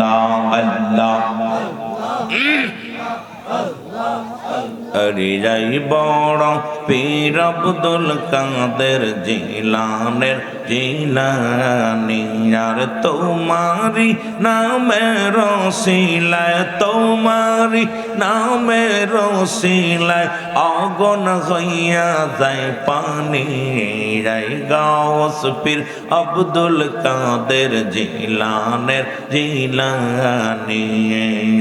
আল্লাহ আল্লাহ। হরিরাই বড় পীর আব্দুল কাদের জিলানের জিলানি। আর তোমারি নামের রসিলায়, তোমারি নামের রসিলায় অগন হইয়া যায় পানি। রাই গাওস পীর আব্দুল কাদের জিলানের জিলানি।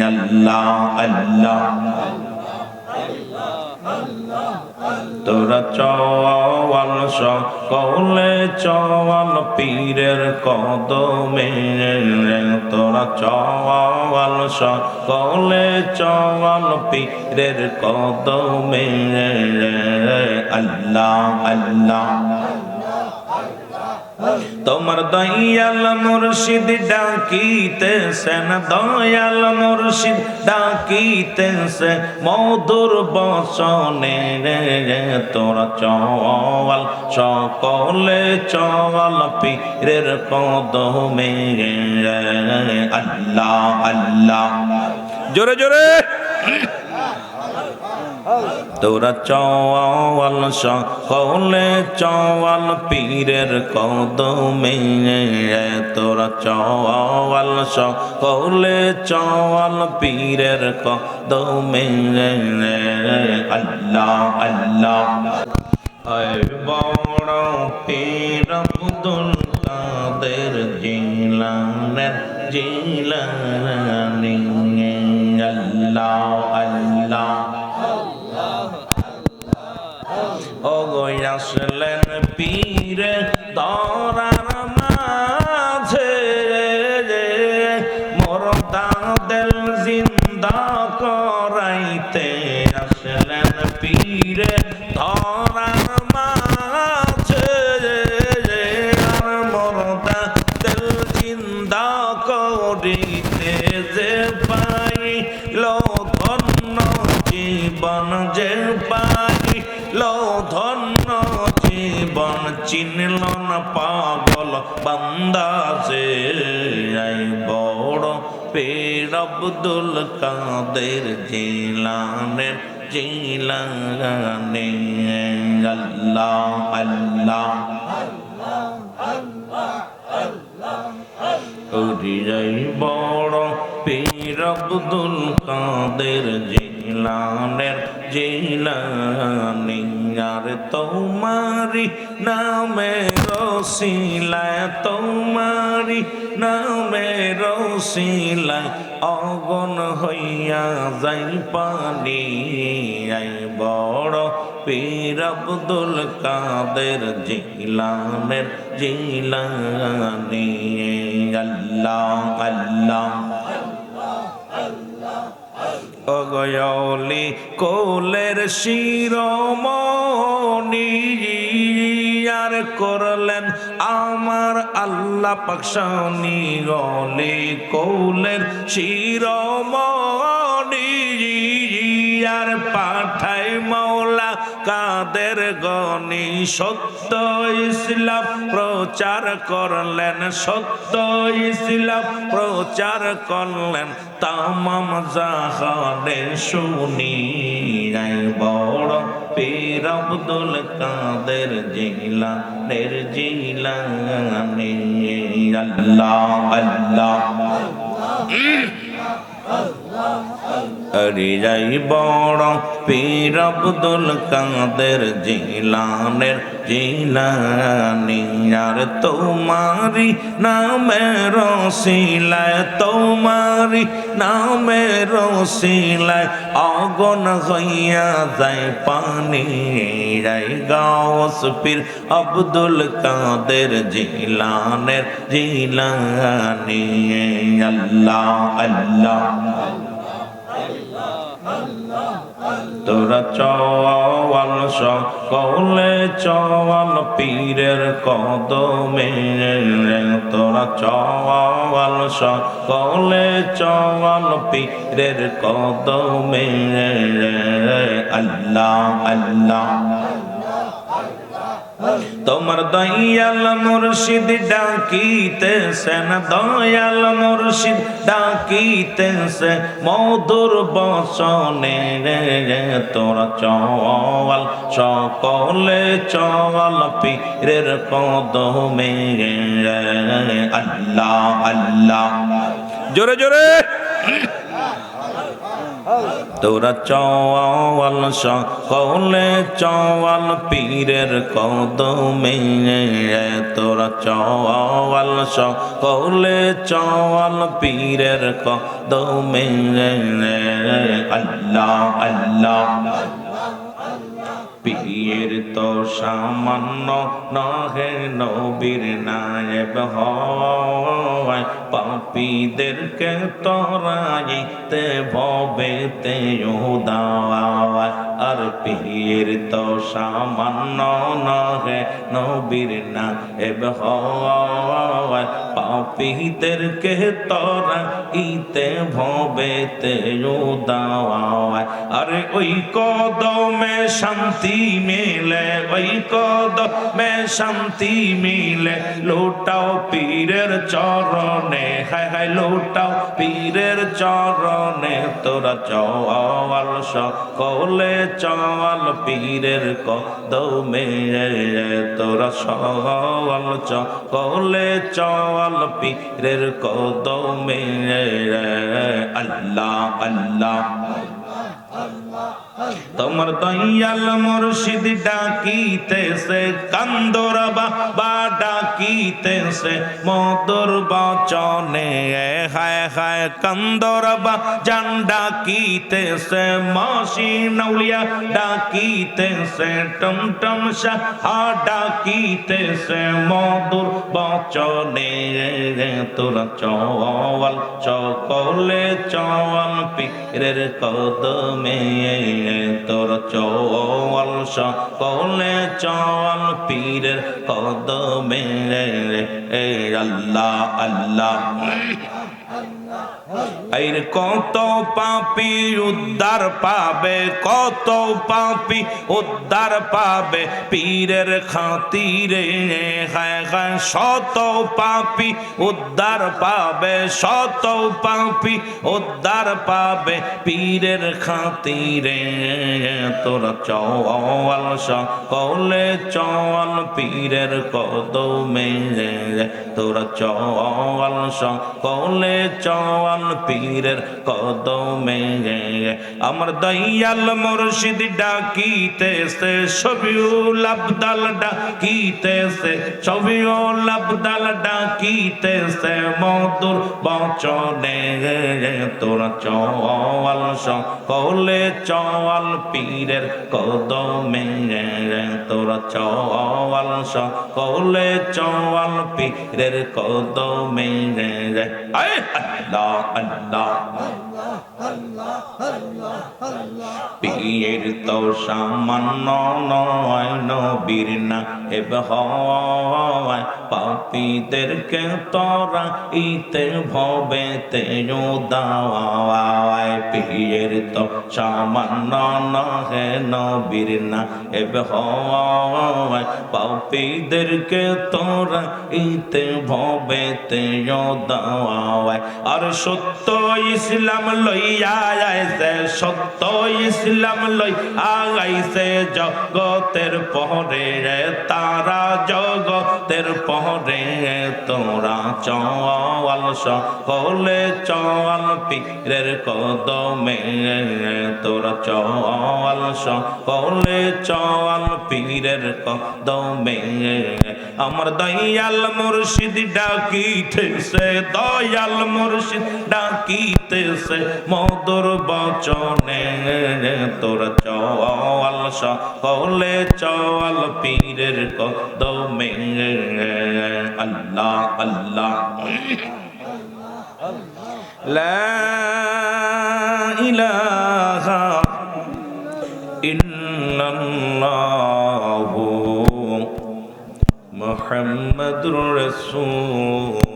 আল্লাহ আল্লাহ। তোরা চওয়াল সকলে চওয়াল পীরের কদমে। তোরা চওয়াল সকলে চওয়াল পীরের কদমে। আল্লাহ আল্লাহ। তোমার দয়াল মুর্শিদ ডাকিতেছেন, দয়াল মুর্শিদ ডাকিতেছে মধুর বসনে রে, তোরা চওয়াল, সকলে চওয়াল পীরের কদমে আল্লাহ আল্লাহ। জোরে জোরে। তোরা চওয়াল সকলে চওয়াল পীরের কদমে। তোরা চওয়াল সকলে চওয়াল পীরের কদমে। আল্লাহ আল্লাহ। বড় পীর আব্দুল কাদের জিলানের জিলানি। আল্লাহ। ওগো আসলেন পীরে দরার পাগল বান্দা আই বড় পীর আব্দুল কাদের জিলানের জিলানে আল্লাহ আল্লাহ হরিয়াই বড় পীর আব্দুল কাদের জিলানের জিলানি আর তোমারি নামে রসিলায় তোমারি নামে রসিলায় অগন হইয়া যাই পানি। আই বড় পীর আব্দুল কাদের জিলানের জিলানি আল্লাহ আল্লাহ। অগয়লি কোলের শিরমণি আর করলেন আমার আল্লাহ পাকসানি গলি কোলের শিরমণি আর পাঠাই মৌলা কাদের গনি সত্য ইসলাম প্রচার করলেন, সত্য ইসলাম প্রচার করলেন, তামাম জাহানে শুনি বড় পীর আব্দুল কাদের জিলানের জিলানে। আল্লাহ আল্লাহ। হরিয়াই বড় পীর আব্দুল কাদের জিলানের জিলানি আর তোমারি নামে রসিলায়, তোমারি নামে রসিলায় অগন হইয়া যায়, পানি রাই গাওস পীর আব্দুল কাদের জিলানের জিলানি আল্লাহ আল্লাহ। তোরা চওয়াল সকলে চওয়াল পীরের কদমে। তোরা চওয়াল সকলে চওয়াল পীরের কদমে। আল্লাহ আল্লাহ। তোমার দয়াল মুর্শিদ ডাকিতেছেন, দয়াল মুর্শিদ ডাকিতেছে, মধুর বসনে রে, তোরা চওয়াল, সকলে চওয়াল পীরের কদমে আল্লাহ আল্লাহ। জোরে জোরে। তোরা চওয়াল সকলে চওয়াল পীরের কদমে। তোরা চওয়াল সকলে চওয়াল পীরের কদমে। আল্লাহ আল্লাহ। তো সামান্য নহে নবীর নায়েব হয়। পাপীদেরকে তোরাইতে ভবেতে উদাওয়ায় আর পীর তো সামান্য নহে নবীর নায়েব হয়। পাপীদেরকে তোরা ইতে ভবেতে উদাওয়ায় আরে ওই কদমে শান্তি মিলে, ওই কদমে শান্তি মিলে, লোটাও পীরের চরণে, হায় হায় লোটাও পীরের চরণে, তোরা চওয়াল সকলে চওয়াল পীরের কদমে, তোরা সওয়াল সকলে চওয়াল পীরের কদমে আল্লাহ আল্লাহ। তোমার দয়াল মুর্শিদ ডাকিতেছে কান্দর বাবা ডাকিতেছে মধুর বচনে হায় হায় কান্দর বা জান ডাকিতেছে মাসি নৌলিয়া ডাকিতেছে টমটম সাহা ডাকিতেছে মধুর বচনে তোরা চওয়াল, চকলে চওয়াল পীরের কদমে তোর চল সকলে চল পীরের কদমে এ আল্লাহ আল্লাহ। এর কত পাপি উদ্ধার পাবে, কত পাপি উদ্ধার পাবে পীরের খাতিরে। হায় শত পাপি উদ্ধার পাবে, শত পাপি উদ্ধার পাবে পীরের খাতিরে। তোরা চওয়াল সকলে চওয়াল পীরের কত কদমে। তোরা চওয়াল সকলে চওয়াল পীরের কদমে। আমার দয়াল মুর্শিদ ডাকিতেছে সবিউল আবদাল ডাকিতেছে সবিউল আবদাল ডাকিতেছে মধুর বচনে। তোরা চওয়াল, সকলে চওয়াল পীরের কদমে। তোরা চওয়াল, সকলে চওয়াল পীরের কদমে। আয় আল্লাহ আল্লাহ পীর তো সামান্য নয়, নবীর না এব হয় পাপীদেরকে তোরা ইতে ভবে তে দাওয়ায়। পীর তো সামান্য নহে নবীর না এব হয় পাপীদেরকে তোরা ইতে ভবে তে দাওয়ায়। আর সত্য ইসলাম লইয়া আইছে, সত্য ইসলাম লই আগাইছে জগতের পরে তারা জগতের পরে তোরা চওয়াল, সকলে চওয়াল, পীরের কদমে। তোরা চওয়াল, সকলে চওয়াল, পীরের কদমে। আমার দয়াল মুর্শিদ ডাকিতেছে, দয়াল মুর্শিদ ডাকিতেছে মধুর বচনে তোর চওয়াল সকলে চওয়াল পীরের কদমে। আল্লাহ আল্লাহ। ইল্লাল্লাহু মুহাম্মাদুর রাসূল।